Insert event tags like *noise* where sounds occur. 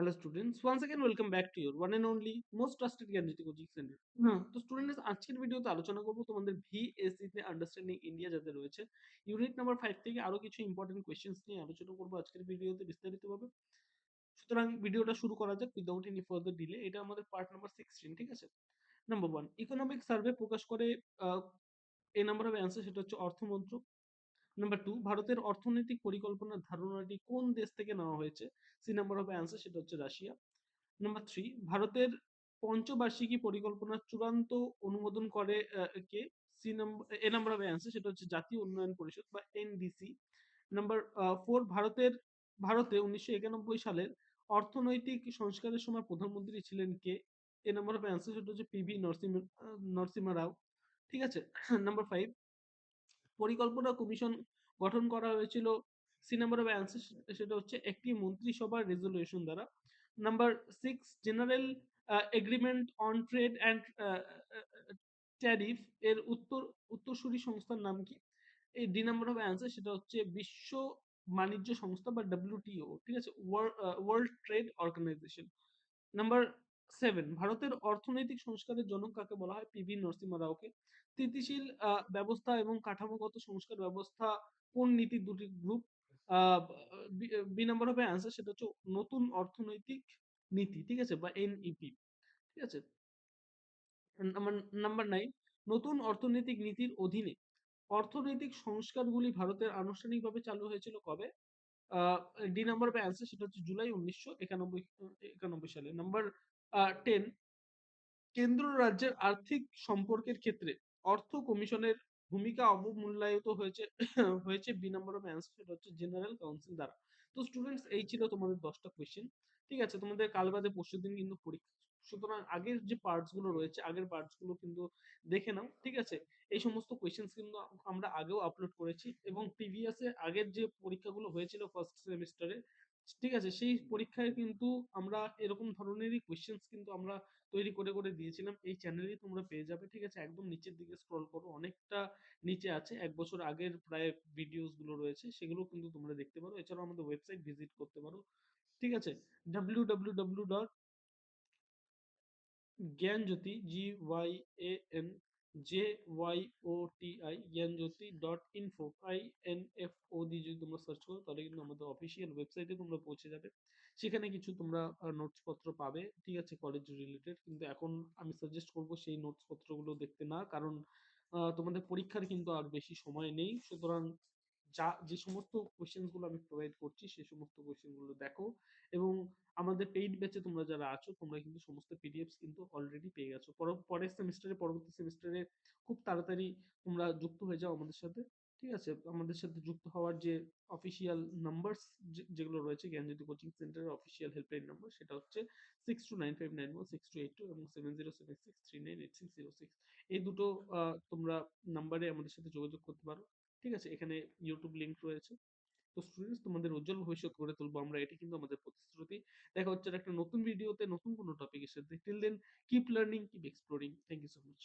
Hello students, once again welcome back to your one and only most trusted coaching centre হ্যাঁ তো students আজকের ভিডিওতে আলোচনা করব তোমাদের ভিএসসি তে আন্ডারস্ট্যান্ডিং ইন্ডিয়া যাদের রয়েছে। ইউনিট নাম্বার ফাইভ থেকে আরও কিছু ইম্পর্টেন্ট কোয়েশ্চেন্স নিয়ে আলোচনা করব আজকের ভিডিওতে বিস্তারিতভাবে। সুতরাং ভিডিওটা শুরু করা যাক উইদাউট এনি ফার্দার ডিলে এটা আমাদের পার্ট নাম্বার সিক্সটিন ঠিক আছে? নাম্বার ওয়ান ইকোনমিক সার্ভে প্রকাশ করে এ নাম্বার অফ অ্যান্সার সেটা হচ্ছে অর্থমন্ত্রক। নাম্বার টু ভারতের অর্থনৈতিক পরিকল্পনার ধারণাটি কোন দেশ থেকে নেওয়া হয়েছে? সি নাম্বার অফ অ্যান্সার সেটা হচ্ছে রাশিয়া। নাম্বার থ্রি ভারতের পঞ্চবার্ষিকী পরিকল্পনার চূড়ান্ত অনুমোদন করে কে? C number A number of answer সেটা হচ্ছে জাতীয় উন্নয়ন পরিষদ বা এনডিসি নাম্বার ফোর ভারতের, ভারতে উনিশশো একানব্বই সালের অর্থনৈতিক সংস্কারের সময় প্রধানমন্ত্রী ছিলেন কে? এ নাম্বার অফ অ্যান্সার সেটা হচ্ছে পিভি নরসিংহ নরসিংহ রাও। ঠিক আছে? *clears throat* নাম্বার ফাইভ পরিকল্পনা কমিশন গঠন করা হয়েছিল। সি নাম্বার অফ অ্যান্সার সেটা হচ্ছে একটি মন্ত্রিসভার রেজলিউশন দ্বারা। Number six general agreement on trade and tariff এর উত্তর, উত্তরসূরি সংস্থার নাম কি? এই ডি নাম্বার অফ অ্যান্সার সেটা হচ্ছে বিশ্ব বাণিজ্য সংস্থা বা ডাব্লিউটিও ঠিক আছে? World trade organisation number seven ভারতের অর্থনৈতিক সংস্কারের জনক কাকে বলা হয়? পিভি নরসিংহ রাওকে। স্থিতিশীল ব্যবস্থা এবং কাঠামোগত সংস্কার ব্যবস্থা কোন নীতির দুটি গ্রুপ বি নাম্বার হবে অ্যান্সার সেটা হচ্ছে নতুন অর্থনৈতিক নীতি, ঠিক আছে? বা এনইপি ঠিক আছে? নাম্বার নাইন নতুন অর্থনৈতিক নীতির অধীনে অর্থনৈতিক সংস্কারগুলি ভারতের আনুষ্ঠানিকভাবে চালু হয়েছিল কবে? ডি নাম্বার বা অ্যান্সার সেটা হচ্ছে জুলাই উনিশশো একানব্বই একানব্বই সালে। নাম্বার টেন কেন্দ্র রাজ্যের আর্থিক সম্পর্কের ক্ষেত্রে অর্থ কমিশনের ভূমিকা অবমূল্যায়িত হয়েছে হয়েছে বি নাম্বার অ্যান্সার হচ্ছে জেনারেল কাউন্সিল দ্বারা। তো স্টুডেন্টস এই ছিল তোমাদের দশটা কোয়েশ্চেন ঠিক আছে? তোমাদের কাল বাদে পরশু দিন কিন্তু পরীক্ষা, সুতরাং আগের যে পার্টসগুলো রয়েছে, আগের পার্টসগুলো কিন্তু দেখে নাও, ঠিক আছে? এই সমস্ত কোয়েশ্চেন্স কিন্তু আমরা আগেও আপলোড করেছি এবং প্রিভিয়াসে আগের যে পরীক্ষাগুলো হয়েছিল ফার্স্ট সেমিস্টারে ঠিক আছে, সেই পরীক্ষায় কিন্তু আমরা এরকম ধরনেরই কোয়েশ্চেন্স কিন্তু আমরা তৈরি করে করে দিয়েছিলাম। এই চ্যানেলেই তোমরা পেয়ে যাবে, ঠিক আছে? একদম নিচের দিকে স্ক্রল করো, অনেকটা নিচে আছে। এক বছর আগের প্রায় ভিডিওসগুলো রয়েছে, সেগুলো কিন্তু তোমরা দেখতে পারো। এছাড়াও আমাদের ওয়েবসাইট ভিজিট করতে পারো, ঠিক আছে? W W W dot Gyanjyoti G Y A N J Y O T I Gyanjyoti dot info I N F O দিয়ে যদি তোমরা সার্চ করো, তাহলে কিন্তু আমাদের অফিসিয়াল ওয়েবসাইটে তোমরা পৌঁছে যাবে। সেখানে কিছু তোমরা নোটস পত্র পাবে, ঠিক আছে? কলেজ রিলেটেড কিন্তু এখন আমি সাজেস্ট করব সেই নোটস পত্রগুলো দেখতে না, কারণ তোমাদের পরীক্ষার কিন্তু আর বেশি সময় নেই। সুতরাং যা, যে সমস্ত কোয়েশ্চেনগুলো আমি প্রোভাইড করছি, সে সমস্ত কোয়েশ্চেনগুলো দেখো। এবং আমাদের পেইড ব্যাচে তোমরা যারা আছো, তোমরা কিন্তু সমস্ত পিডিএফস কিন্তু অলরেডি পেয়ে গেছো। পরের সেমিস্টারে পরবর্তী সেমিস্টারে খুব তাড়াতাড়ি তোমরা যুক্ত হয়ে যাও আমাদের সাথে, ঠিক আছে? আমাদের সাথে যুক্ত হওয়ার যে অফিসিয়াল নাম্বারস যেগুলো রয়েছে, জ্ঞানজ্যোতি কোচিং সেন্টারের অফিসিয়াল হেল্পলাইন নাম্বার সেটা হচ্ছে six two nine five nine one six two eight two এবং seven zero seven six three nine eight six zero six এই দুটো তোমরা নাম্বারে আমাদের সাথে যোগাযোগ করতে পারো। ঠিক আছে? এখানে ইউটিউব লিঙ্ক রয়েছে। তো স্টুডেন্টস তোমাদের উজ্জ্বল ভবিষ্যৎ করে তুলবো আমরা। এটি কিন্তু আমাদের প্রতিশ্রুতি। দেখা হচ্ছে একটা নতুন ভিডিওতে নতুন কোনো টপিকের সাথে। Till then keep learning keep exploring thank you so much